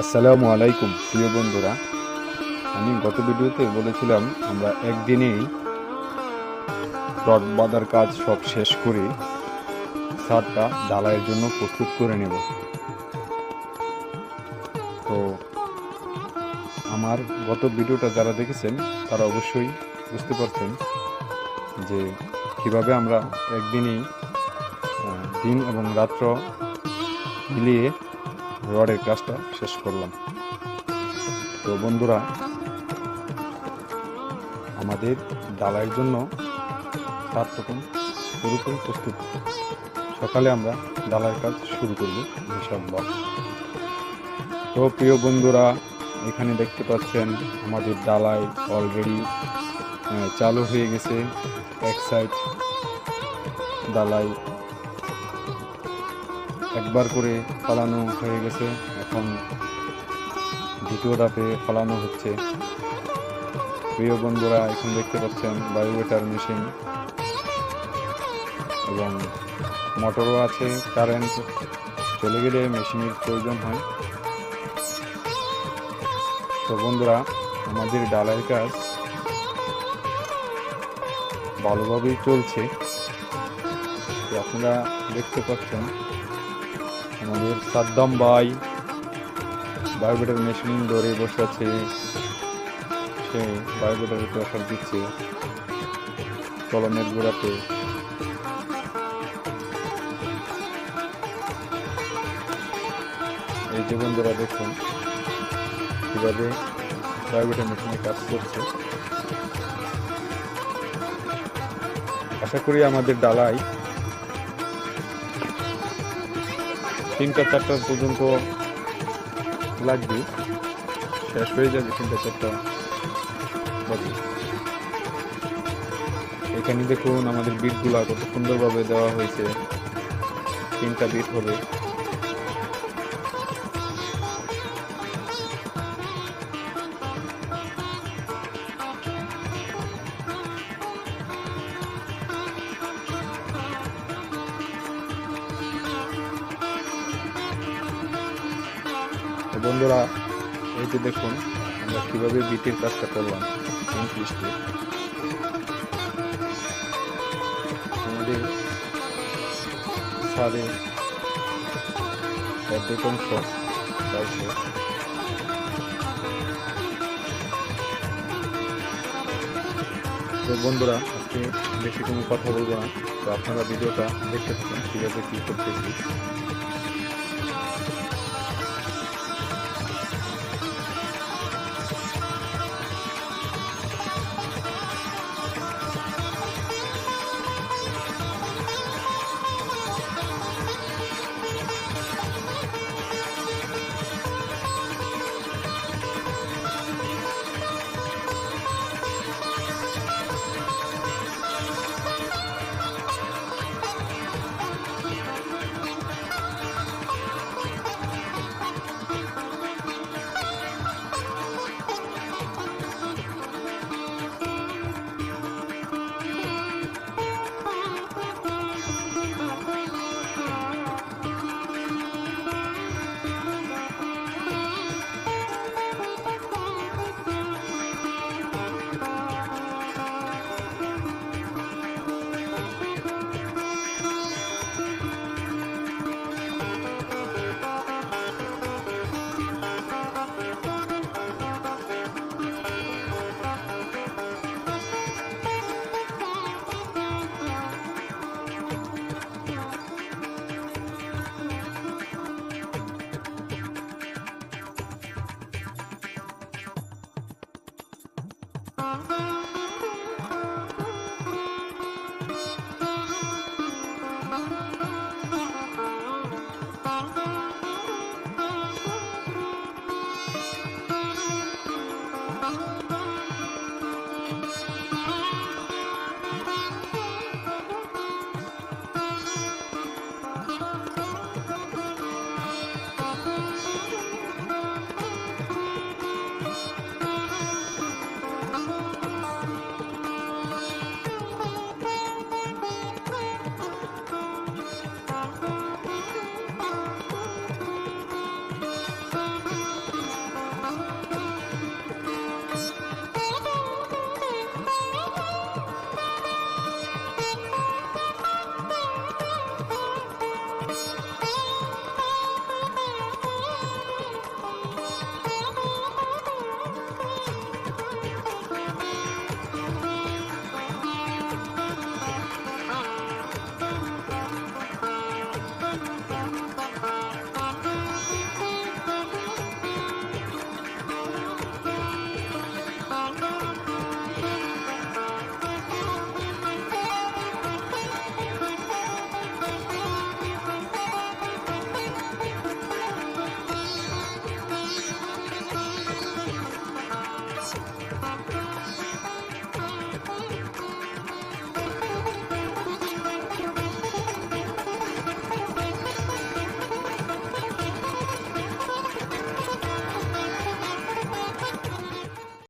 আসসালামু আলাইকুম, প্রিয় বন্ধুরা। আমি গত ভিডিওতে বলেছিলাম, আমরা একদিনেই রড বাঁধার কাজ সব শেষ করে ছাদটা ঢালাইয়ের জন্য প্রস্তুত করে নেব। তো, আমার গত ভিডিওটা যারা দেখেছেন, তারা অবশ্যই বুঝতে পারছেন যে কীভাবে আমরা একদিনেই দিন এবং রাত্র মিলিয়ে রডের কাজটা শেষ করলাম। তো বন্ধুরা, আমাদের ডালাইয়ের জন্য সাত রকম পুরোপুরি প্রস্তুত। সকালে আমরা ডালার কাজ শুরু করব, ইনশাআল্লাহ। তো প্রিয় বন্ধুরা, এখানে দেখতে পাচ্ছেন আমাদের ডালাই অলরেডি চালু হয়ে গেছে। এক সাইড ডালাই একবার করে ফালানো হয়ে গেছে। এখন দ্বিতীয় ধাপে ফালানো হচ্ছে। প্রিয় বন্ধুরা, এখন দেখতে পাচ্ছেন বায়োবেটার মেশিন। এবং মোটরও আছে, কারেন্ট চলে গেলে মেশিনের প্রয়োজন হয়। তো বন্ধুরা, আমাদের ডালাই কাজ ভালোভাবেই চলছে। আপনারা দেখতে পাচ্ছেন আমাদের সাদ্দাম ভাই বায়োবেটার মেশিন ধরে বসে আছে। সে বায়োবেটার প্রেশার দিচ্ছে। কলমের গোড়াতে। এই যে বন্ধুরা দেখুন, কীভাবে বায়োবেটার মেশিনে কাজ করছে। আশা করি আমাদের ডালাই তিনটা চারটা পর্যন্ত লাগবে। শেষ হয়ে যাবে তিনটা চারটা এখানে দেখুন আমাদের বিটগুলা কত সুন্দরভাবে দেওয়া হয়েছে। তিনটা বিট হবে। বন্ধুরা, এই যে দেখুন, আমরা কীভাবে বিটের কাজটা করলাম আমাদের ছাদে অর্ধেক অংশ তো বন্ধুরা, আজকে বেশি কোনো কথা বলব না। তো আপনারা ভিডিওটা দেখতে থাকুন কীভাবে কী করতেছি।